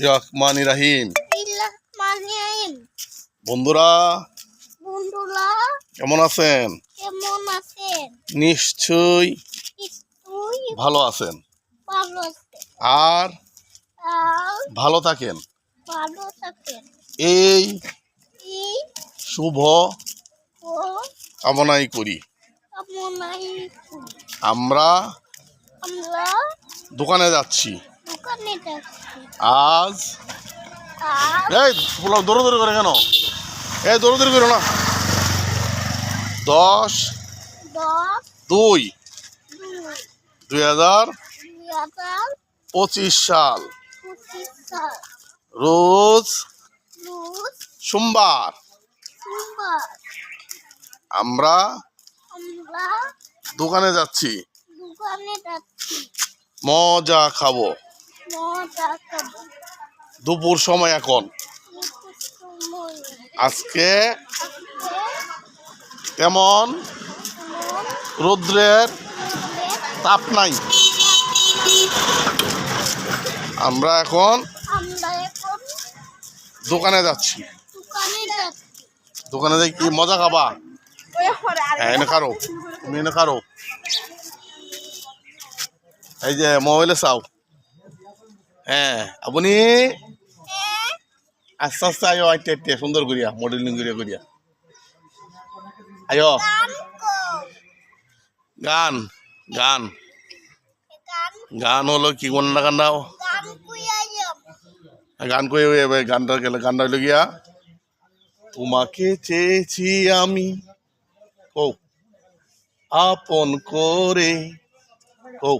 রহমান রাহিম। বন্ধুরা বন্ধুরা কেমন আছেন? কেমন আছেন? নিশ্চয়ই ভালো আছেন। আর ভালো থাকেন। ভালো থাকেন। এই শুভ কামনাই করি। আমরা দোকানে যাচ্ছি। আজ? এই বললাম দৌড়ো দৌড়ি করে কেন? এই দৌড়ো দৌড়ি করো না। দশ, দুই। দুই হাজার পঁচিশ সাল। রোজ সোমবার। আমরা দোকানে যাচ্ছি। মজা খাব। দুপুর সময় এখন। আজকে তেমন রৌদ্রের তাপ নাই। আমরা এখন দোকানে যাচ্ছি। দোকানে যাই কি? মজা খাবা? হ্যাঁ এনে খারো। তুমি এনে খারো। এই যে মোবাইলে চাও। হ্যাঁ আপনি আস্তে আস্তে আয়ো, আইতে আইতে সুন্দর করিয়া, মডেলিং করিয়া করিয়া। আয়ো। গান গান। গান গান গান হলো কি কোন গান দাও গান গান কই গানটা গেলে গানটা হইল গিয়া, তোমাকে চেয়েছি আমি ও আপন করে ও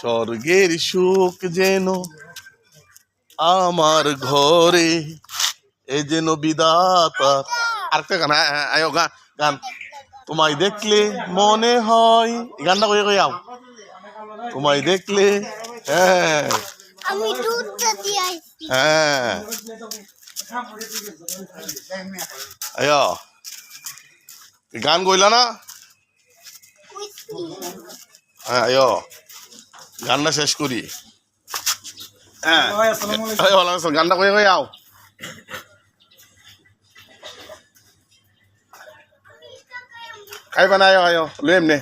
স্বর্গের সুখ যেন আমার ঘরে। এ যেন বিদাতা আরেকটা গান আয়ো গান গান। তোমায় দেখলে মনে হয় গানটা কই কই আও? তোমায় দেখলে হ্যাঁ। হ্যাঁ। আয়া গান কইলা না? হ্যাঁ আয় গানটা শেষ করি। হ্যাঁ। গানটা কই কই আও। খাইবা না আয় আয় লই এমনে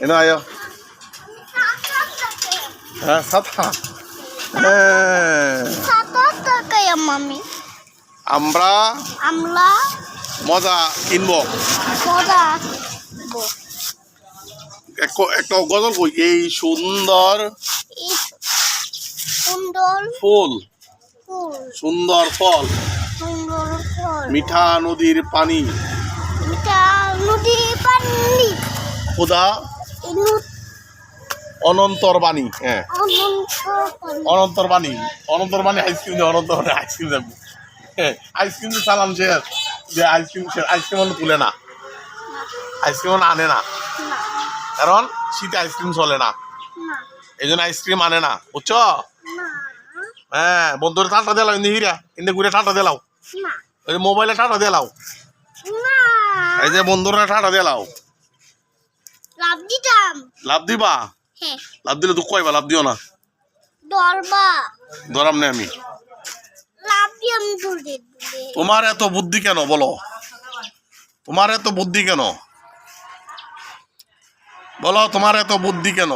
এনো আয়। হ্যাঁ হ্যাঁ। সাত মামি আমরা আমরা মজা কিনবো। করা এক- একটা গজল কই? এই সুন্দর সুন্দর ফুল। সুন্দর ফল। মিঠা নদীর পানি। খোদা অনন্তর বাণী হ্যাঁ। অনন্তর বাণী। অনন্তর বাণী। আইসক্রিম দিয়ে অনন্তর বাণী আইসক্রিম দেবো। হ্যাঁ আইসক্রিম দিয়ে চালাম যে আইসক্রিম আইসক্রিম তুলে না। আইসক্রিম আনে না। কারণ শীতে আইসক্রিম চলে না। এই জন্য আইসক্রিম আনে না বুঝছ? হ্যাঁ বন্ধুরে ঠান্ডা দিলাও ইন্দি হিরা ইন্দি ঘুরে ঠান্ডা দিলাও ওই যে মোবাইলে ঠান্ডা দিলাও এই যে বন্ধুরা ঠান্ডা দিলাও লাভ দিতাম। লাভ দিবা? হ্যাঁ। লাভ দিলে দুঃখ হইবা লাভ দিও না। দরবা ধরাম নে আমি। লাভ দিয়ে আমি দূরে দূরে তোমার এত বুদ্ধি কেন বলো? তোমার এত বুদ্ধি কেন? বলো তোমার এত বুদ্ধি কেন?